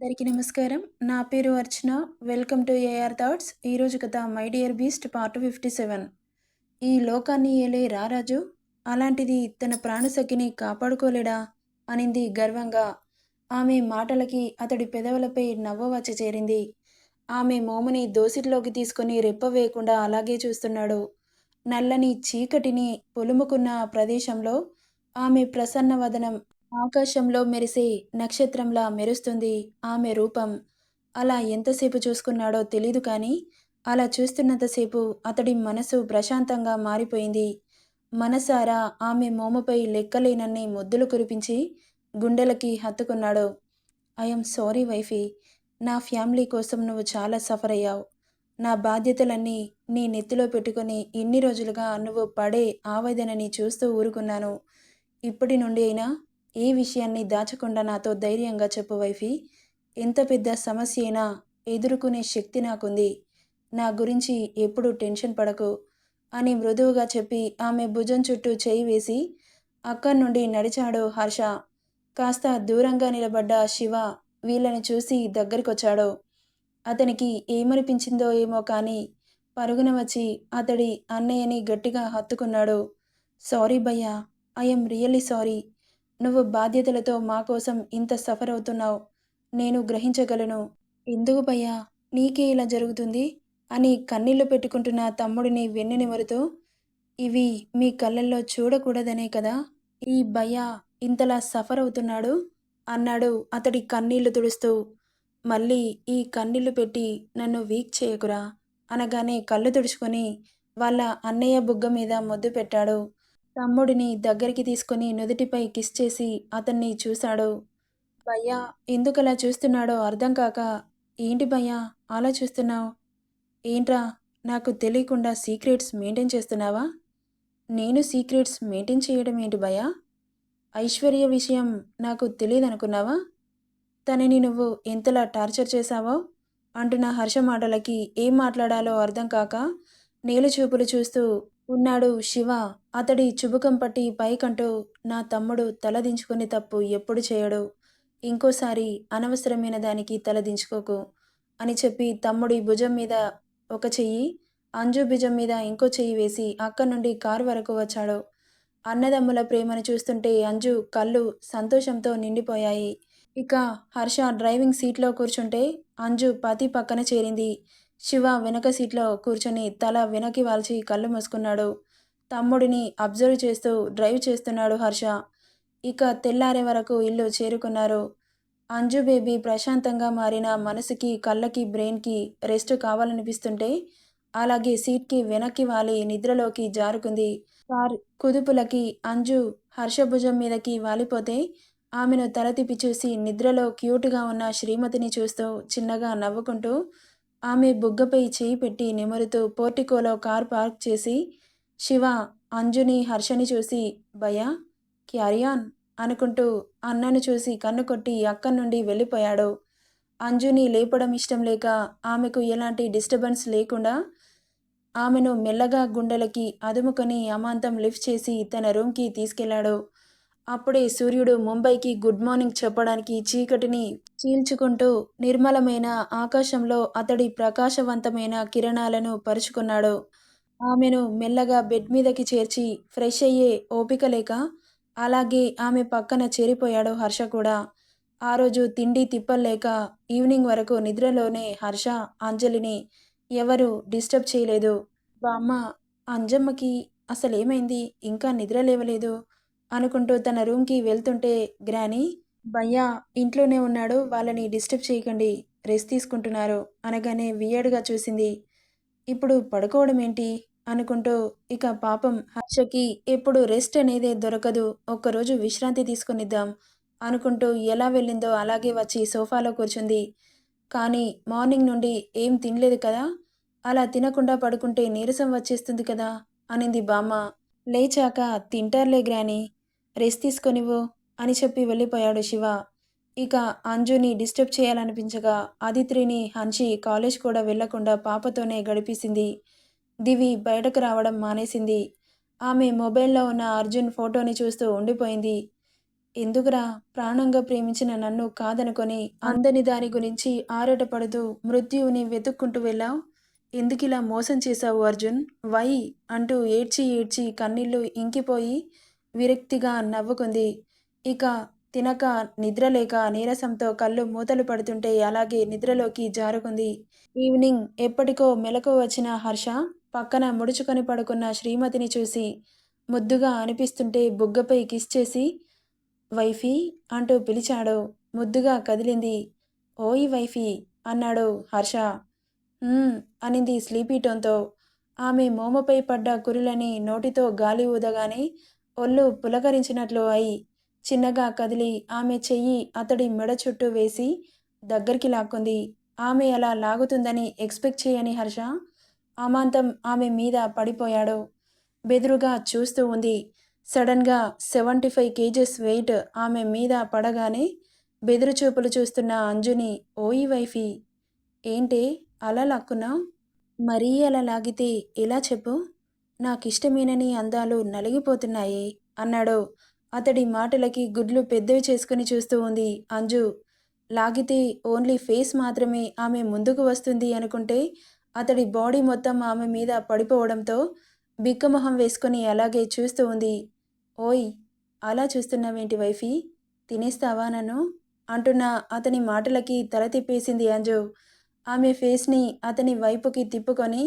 అందరికీ నమస్కారం. నా పేరు Archana. Welcome to AR thoughts. ఈరోజు కథ my dear beast part fifty seven. ఈ లోకాన్ని ఏలే రారాజు అలాంటిది తన ప్రాణశక్తిని కాపాడుకోలేడా? అనింది గర్వంగా. ఆమె మాటలకి అతడి పెదవులపై నవ్వవచ్చ చేరింది. ఆమె మోముని దోసిట్లోకి తీసుకొని రెప్ప వేయకుండా అలాగే చూస్తున్నాడు. నల్లని చీకటిని పొలుముకున్న ప్రదేశంలో ఆమె ప్రసన్న వదనం ఆకాశంలో మెరిసే నక్షత్రంలా మెరుస్తుంది ఆమె రూపం. అలా ఎంతసేపు చూసుకున్నాడో తెలీదు కానీ అలా చూస్తున్నంతసేపు అతడి మనసు ప్రశాంతంగా మారిపోయింది. మనసారా ఆమె మోముపై లెక్కలేనన్ని ముద్దులు కురిపించి గుండెలకి హత్తుకున్నాడు. ఐఎమ్ సారీ వైఫీ నా ఫ్యామిలీ కోసం నువ్వు చాలా సఫర్ అయ్యావు. నా బాధ్యతలన్నీ నీ నెత్తిలో పెట్టుకొని ఇన్ని రోజులుగా నువ్వు పడే ఆవేదనని చూస్తూ ఊరుకున్నాను. ఇప్పటి నుండి అయినా ఏ విషయాన్ని దాచకుండా నాతో ధైర్యంగా చెప్పు వైఫీ. ఎంత పెద్ద సమస్య అయినా ఎదుర్కొనే శక్తి నాకుంది. నా గురించి ఎప్పుడు టెన్షన్ పడకు అని మృదువుగా చెప్పి ఆమె భుజం చుట్టూ చేయి వేసి అక్కడి నుండి నడిచాడు హర్ష. కాస్త దూరంగా నిలబడ్డ శివ వీళ్ళని చూసి దగ్గరికొచ్చాడు. అతనికి ఏమనిపించిందో ఏమో కానీ పరుగున వచ్చి అతడి అన్నయ్యని గట్టిగా హత్తుకున్నాడు. సారీ భయ్యా ఐఎమ్ రియల్లీ సారీ. నువ్వు బాధ్యతలతో మా కోసం ఇంత సఫర్ అవుతున్నావు. నేను గ్రహించగలను. ఎందుకు భయ్యా? నీకే ఇలా జరుగుతుంది? అని కన్నీళ్ళు పెట్టుకుంటున్న తమ్ముడిని వెన్నునిమరుతూ ఇవి మీ కళ్ళల్లో చూడకూడదనే కదా? ఈ భయ్యా ఇంతలా సఫర్ అవుతున్నాడు? అన్నాడు అతడి కన్నీళ్ళు తుడుస్తూ. మళ్ళీ ఈ కన్నీళ్ళు పెట్టి నన్ను వీక్ చేయకురా? అనగానే కళ్ళు తుడుచుకొని వాళ్ళ అన్నయ్య బుగ్గ మీద మొద్దు పెట్టాడు. తమ్ముడిని దగ్గరికి తీసుకుని నుదుటిపై కిస్ చేసి అతన్ని చూశాడు. భయ్యా ఎందుకలా చూస్తున్నాడో అర్థం కాక ఏంటి భయ్యా అలా చూస్తున్నావు? ఏంట్రా నాకు తెలియకుండా సీక్రెట్స్ మెయింటైన్ చేస్తున్నావా? నేను సీక్రెట్స్ మెయింటైన్ చేయడం ఏంటి భయ్యా? ఐశ్వర్య విషయం నాకు తెలియదనుకున్నావా? తనని నువ్వు ఎంతలా టార్చర్ చేశావో? అంటున్న హర్ష మాటలకి ఏం మాట్లాడాలో అర్థం కాక నేలు చూపులు చూస్తూ ఉన్నాడు శివ. అతడి చుబుకం పట్టి పైకంటూ నా తమ్ముడు తలదించుకుని తప్పు ఎప్పుడు చేయడు. ఇంకోసారి అనవసరమైన దానికి తలదించుకోకు అని చెప్పి తమ్ముడి భుజం మీద ఒక చెయ్యి అంజు భుజం మీద ఇంకో చెయ్యి వేసి అక్కడి నుండి కారు వరకు వచ్చాడు. అన్నదమ్ముల ప్రేమను చూస్తుంటే అంజు కళ్ళు సంతోషంతో నిండిపోయాయి. ఇక హర్ష డ్రైవింగ్ సీట్లో కూర్చుంటే అంజు పతి పక్కన చేరింది. శివ వెనక సీట్లో కూర్చొని తల వెనక్కి వాల్చి కళ్ళు మూసుకున్నాడు. తమ్ముడిని అబ్జర్వ్ చేస్తూ డ్రైవ్ చేస్తున్నాడు హర్ష. ఇక తెల్లారే వరకు ఇల్లు చేరుకున్నారు. అంజు బేబీ ప్రశాంతంగా మారిన మనసుకి కళ్ళకి బ్రెయిన్కి రెస్ట్ కావాలనిపిస్తుంటే అలాగే సీట్కి వెనక్కి వాలి నిద్రలోకి జారుకుంది. కార్ కుదుపులకి అంజు హర్షభుజం మీదకి వాలిపోతే ఆమెను తల తిప్పి చూసి నిద్రలో క్యూట్గా ఉన్న శ్రీమతిని చూస్తూ చిన్నగా నవ్వుకుంటూ ఆమె బుగ్గపై చేయి పెట్టి నిమరుతూ పోర్టికోలో కార్ పార్క్ చేసి శివ అంజుని హర్షని చూసి భయ క్యారియాన్ అనుకుంటూ అన్నను చూసి కన్ను కొట్టి అక్కడి నుండి వెళ్ళిపోయాడు. అంజుని లేపడం ఇష్టం లేక ఆమెకు ఎలాంటి డిస్టర్బెన్స్ లేకుండా ఆమెను మెల్లగా గుండెలకి అదుముకొని అమాంతం లిఫ్ట్ చేసి తన రూమ్కి తీసుకెళ్ళాడు. అప్పుడే సూర్యుడు ముంబైకి గుడ్ మార్నింగ్ చెప్పడానికి చీకటిని చీల్చుకుంటూ నిర్మలమైన ఆకాశంలో అతడి ప్రకాశవంతమైన కిరణాలను పరుచుకున్నాడు. ఆమెను మెల్లగా బెడ్ మీదకి చేర్చి ఫ్రెష్ అయ్యే ఓపిక లేక అలాగే ఆమె పక్కన చేరిపోయాడు హర్ష కూడా. ఆ రోజు తిండి తిప్పలేక ఈవినింగ్ వరకు నిద్రలోనే హర్ష అంజలిని ఎవరు డిస్టర్బ్ చేయలేదు. బామ్మ అంజమ్మకి అసలేమైంది? ఇంకా నిద్ర లేవలేదు. అనుకుంటూ తన రూమ్కి వెళ్తుంటే గ్రానీ భయ్యా ఇంట్లోనే ఉన్నాడు వాళ్ళని డిస్టర్బ్ చేయకండి రెస్ట్ తీసుకుంటున్నారు అనగానే వియర్డ్గా చూసింది. ఇప్పుడు పడుకోవడం ఏంటి? అనుకుంటూ ఇక పాపం హర్షకి ఎప్పుడు రెస్ట్ అనేదే దొరకదు ఒక్కరోజు విశ్రాంతి తీసుకునిద్దాం అనుకుంటూ ఎలా వెళ్ళిందో అలాగే వచ్చి సోఫాలో కూర్చుంది. కానీ మార్నింగ్ నుండి ఏం తినలేదు కదా అలా తినకుండా పడుకుంటే నీరసం వచ్చేస్తుంది కదా అనింది బామ్మ. లేచాక తింటారులే గ్రాని రెస్ట్ తీసుకొనివ్వు అని చెప్పి వెళ్ళిపోయాడు శివ. ఇక అంజుని డిస్టర్బ్ చేయాలనిపించగా ఆదిత్రిని హన్షి కాలేజ్ కూడా వెళ్ళకుండా పాపతోనే గడిపేసింది. దివి బయటకు రావడం మానేసింది. ఆమె మొబైల్లో ఉన్న అర్జున్ ఫోటోని చూస్తూ ఉండిపోయింది. ఎందుకురా ప్రాణంగా ప్రేమించిన నన్ను కాదనుకొని అందని దాని గురించి ఆరాటపడుతూ మృత్యువుని వెతుక్కుంటూ వెళ్ళావు? ఎందుకిలా మోసం చేశావు అర్జున్? వై అంటూ ఏడ్చి ఏడ్చి కన్నీళ్ళు ఇంకిపోయి విరక్తిగా నవ్వుకుంది. ఇక తినక నిద్రలేక నీరసంతో కళ్ళు మూతలు పడుతుంటే అలాగే నిద్రలోకి జారుకుంది. ఈవినింగ్ ఎప్పటికో మెలకు వచ్చిన హర్ష పక్కన ముడుచుకొని పడుకున్న శ్రీమతిని చూసి ముద్దుగా అనిపిస్తుంటే బుగ్గపై కిస్ చేసి వైఫీ అంటూ పిలిచాడు. ముద్దుగా కదిలింది. ఓయ్ వైఫీ అన్నాడు హర్ష. అనింది స్లీపీ టోన్తో. ఆమె మోమపై పడ్డ కురులని నోటితో గాలి ఊదగానే ఒళ్ళు పులకరించినట్లు అయి చిన్నగా కదిలి ఆమె చెయ్యి అతడి మెడ చుట్టూ వేసి దగ్గరికి లాక్కుంది. ఆమె అలా లాగుతుందని ఎక్స్పెక్ట్ చేయని హర్ష అమాంతం ఆమె మీద పడిపోయాడు. బెదురుగా చూస్తూ ఉంది. సడన్గా సెవెంటీ ఫైవ్ కేజెస్ వెయిట్ ఆమె మీద పడగానే బెదురు చూపులు చూస్తున్న అంజుని ఓయి వైఫీ ఏంటే అలా లాక్కున్నావు? మరీ అలా లాగితే ఎలా చెప్పు? నాకిష్టమేనని అందాలు నలిగిపోతున్నాయి అన్నాడు. అతడి మాటలకి గుడ్లు పెద్దవి చేసుకుని చూస్తూ ఉంది అంజు. లాగితే ఓన్లీ ఫేస్ మాత్రమే ఆమె ముందుకు వస్తుంది అనుకుంటే అతడి బాడీ మొత్తం ఆమె మీద పడిపోవడంతో బిక్కమొహం వేసుకొని అలాగే చూస్తూ ఉంది. ఓయ్ అలా చూస్తున్నావేంటి వైఫీ? తినేస్తావా నన్ను? అంటున్న అతని మాటలకి తల తిప్పేసింది అంజు. ఆమె ఫేస్ని అతని వైపుకి తిప్పుకొని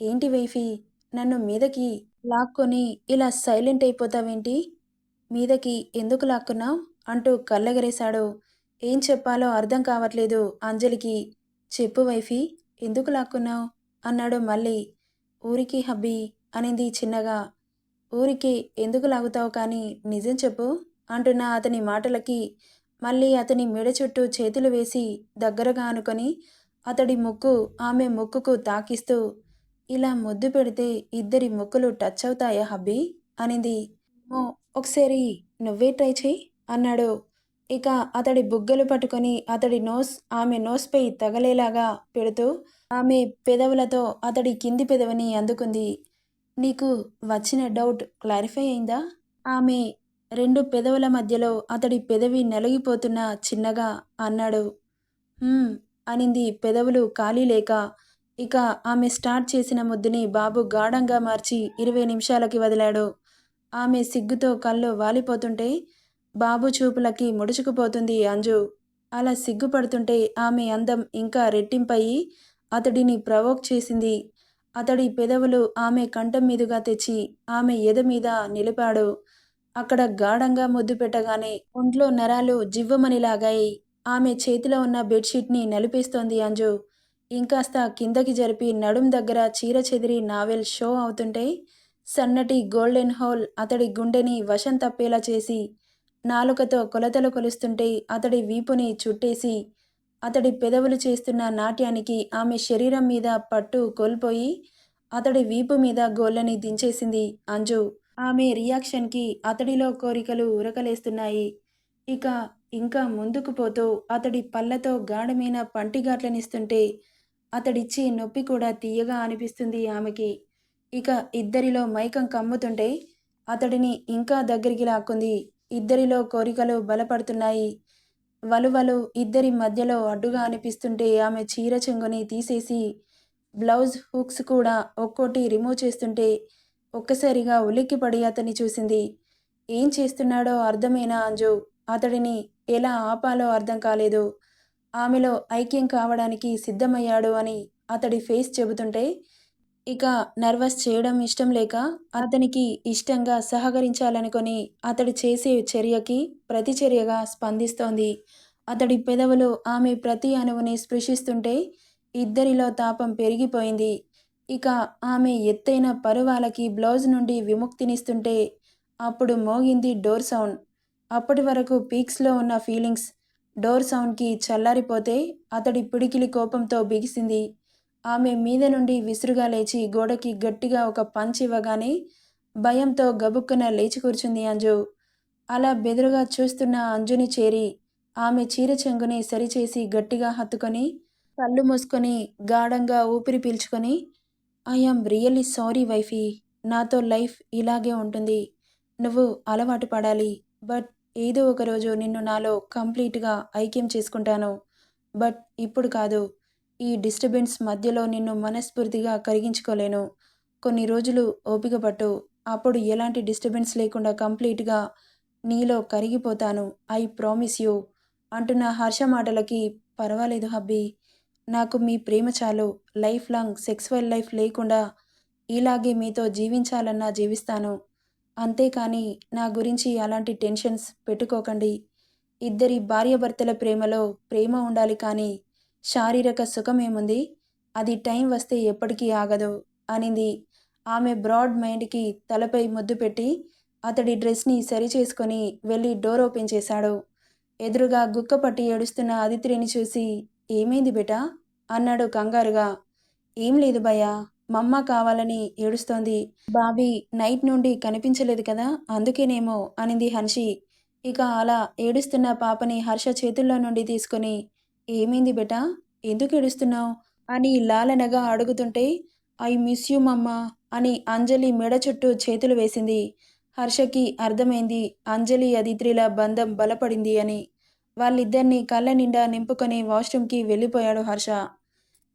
ఏంటి వైఫీ? నన్ను మీదకి లాక్కొని ఇలా సైలెంట్ అయిపోతావేంటి? మీదకి ఎందుకు లాక్కున్నావు? అంటూ కళ్ళెగరేశాడు. ఏం చెప్పాలో అర్థం కావట్లేదు అంజలికి. చెప్పు వైఫీ ఎందుకు లాక్కున్నావు? అన్నాడు మళ్ళీ. ఊరికి హబ్బీ అనింది చిన్నగా. ఊరికి ఎందుకు లాగుతావు కానీ నిజం చెప్పు అంటున్న అతని మాటలకి. మళ్ళీ అతని మెడ చుట్టూ చేతులు వేసి దగ్గరగా అనుకొని అతడి ముక్కు ఆమె ముక్కుకు తాకిస్తూ ఇలా ముద్దు పెడితే ఇద్దరి ముక్కులు టచ్ అవుతాయా హబ్బీ? అనింది. ఓ ఒకసారి నువ్వే ట్రై చేయి అన్నాడు. ఇక అతడి బుగ్గలు పట్టుకొని అతడి నోస్ ఆమె నోస్పై తగలేలాగా పెడుతూ ఆమె పెదవులతో అతడి కింది పెదవిని అందుకుంది. నీకు వచ్చిన డౌట్ క్లారిఫై అయిందా? ఆమె రెండు పెదవుల మధ్యలో అతడి పెదవి నలిగిపోతున్న చిన్నగా అన్నాడు. అనింది. పెదవులు ఖాళీ లేక ఇక ఆమె స్టార్ట్ చేసిన ముద్దుని బాబు గాఢంగా మార్చి ఇరవై నిమిషాలకి వదిలాడు. ఆమె సిగ్గుతో కళ్ళు వాలిపోతుంటే బాబు చూపులకి ముడుచుకుపోతుంది అంజు. అలా సిగ్గుపడుతుంటే ఆమె అందం ఇంకా రెట్టింపయి అతడిని ప్రవోక్ చేసింది. అతడి పెదవులు ఆమె కంఠం మీదుగా తెచ్చి ఆమె ఎద మీద నిలిపాడు. అక్కడ గాఢంగా ముద్దు పెట్టగానే ఒంట్లో నరాలు జివ్వమనిలాగాయి. ఆమె చేతిలో ఉన్న బెడ్షీట్ని నలిపేస్తోంది అంజు. ఇంకాస్త కిందకి జరిపి నడుం దగ్గర చీర చెదిరి నావెల్ షో అవుతుంటే సన్నటి గోల్డెన్ హోల్ అతడి గుండెని వశం తప్పేలా చేసి నాలుకతో కొలతలు కొలుస్తుంటే అతడి వీపుని చుట్టేసి అతడి పెదవులు చేస్తున్న నాట్యానికి ఆమె శరీరం మీద పట్టు కోల్పోయి అతడి వీపు మీద గోళ్ళని దించేసింది అంజు. ఆమె రియాక్షన్కి అతడిలో కోరికలు ఉరకలేస్తున్నాయి ఇక ఇంకా ముందుకు పోతూ అతడి పళ్ళతో గాఢమైన పంటిగాట్లనిస్తుంటే అతడిచ్చి నొప్పి కూడా తీయగా అనిపిస్తుంది ఆమెకి. ఇక ఇద్దరిలో మైకం కమ్ముతుంటే అతడిని ఇంకా దగ్గరికి లాక్కుంది. ఇద్దరిలో కోరికలు బలపడుతున్నాయి. వలువలు ఇద్దరి మధ్యలో అడ్డుగా అనిపిస్తుంటే ఆమె చీర చెంగుని తీసేసి బ్లౌజ్ హుక్స్ కూడా ఒక్కోటి రిమూవ్ చేస్తుంటే ఒక్కసారిగా ఉలిక్కిపడి అతన్ని చూసింది. ఏం చేస్తున్నాడో అర్థమేనా అంజు? అతడిని ఎలా ఆపాలో అర్థం కాలేదు. ఆమెలో ఐక్యం కావడానికి సిద్ధమయ్యాడు అని అతడి ఫేస్ చెబుతుంటే ఇక నర్వస్ చేయడం ఇష్టం లేక అతనికి ఇష్టంగా సహకరించాలనుకొని అతడు చేసే చర్యకి ప్రతిచర్యగా స్పందిస్తోంది. అతడి పెదవులు ఆమె ప్రతి అణువుని స్పృశిస్తుంటే ఇద్దరిలో తాపం పెరిగిపోయింది. ఇక ఆమె ఎత్తైన పరువాలకి బ్లౌజ్ నుండి విముక్తినిస్తుంటే అప్పుడు మోగింది డోర్ సౌండ్. అప్పటి వరకు పీక్స్లో ఉన్న ఫీలింగ్స్ డోర్ సౌండ్కి చల్లారిపోతే అతడి పిడికిలి కోపంతో బిగిసింది. ఆమె మీద నుండి విసురుగా లేచి గోడకి గట్టిగా ఒక పంచ్ ఇవ్వగానే భయంతో గబుక్కున లేచి కూర్చుంది అంజు. అలా బెదురుగా చూస్తున్న అంజుని చేరి ఆమె చీర చెంగుని సరిచేసి గట్టిగా హత్తుకొని కళ్ళు మూసుకొని గాఢంగా ఊపిరి పీల్చుకొని I am really sorry wifey నాతో లైఫ్ ఇలాగే ఉంటుంది. నువ్వు అలవాటు పడాలి బట్ ఏదో ఒక రోజు నిన్ను నాలో కంప్లీట్గా ఐక్యం చేసుకుంటాను. బట్ ఇప్పుడు కాదు. ఈ డిస్టర్బెన్స్ మధ్యలో నిన్ను మనస్ఫూర్తిగా కరిగించుకోలేను. కొన్ని రోజులు ఓపిక పట్టు. అప్పుడు ఎలాంటి డిస్టర్బెన్స్ లేకుండా కంప్లీట్గా నీలో కరిగిపోతాను. I promise you. అంటున్న హర్ష మాటలకి పర్వాలేదు హబ్బీ. నాకు మీ ప్రేమ చాలు. లైఫ్ లాంగ్ సెక్స్వల్ లైఫ్ లేకుండా ఇలాగే మీతో జీవించాలన్నా జీవిస్తాను. అంతేకాని నా గురించి అలాంటి టెన్షన్స్ పెట్టుకోకండి. ఇద్దరి భార్యాభర్తల ప్రేమలో ప్రేమ ఉండాలి కానీ శారీరక సుఖమేముంది? అది టైం వస్తే ఎప్పటికీ ఆగదు అనింది. ఆమె బ్రాడ్ మైండ్కి తలపై ముద్దు పెట్టి అతడి డ్రెస్ని సరిచేసుకొని వెళ్ళి డోర్ ఓపెన్ చేశాడు. ఎదురుగా గుక్కపట్టి ఏడుస్తున్న అదిత్రిని చూసి ఏమైంది బేటా? అన్నాడు కంగారుగా. ఏం లేదు భయ్యా మమ్మ కావాలని ఏడుస్తోంది. బాబీ నైట్ నుండి కనిపించలేదు కదా అందుకేనేమో అనింది హన్షి ఇక అలా ఏడుస్తున్న పాపని హర్ష చేతుల్లో నుండి తీసుకొని ఏమైంది బేటా? ఎందుకు ఏడుస్తున్నావు? అని లాలనగా అడుగుతుంటే ఐ మిస్ యూ మమ్మ అని అంజలి మెడ చుట్టూ చేతులు వేసింది. హర్షకి అర్థమైంది అంజలి అదిత్రిల బంధం బలపడింది అని. వాళ్ళిద్దరినీ కళ్ళ నిండా నింపుకొని వాష్రూమ్కి వెళ్ళిపోయాడు హర్ష.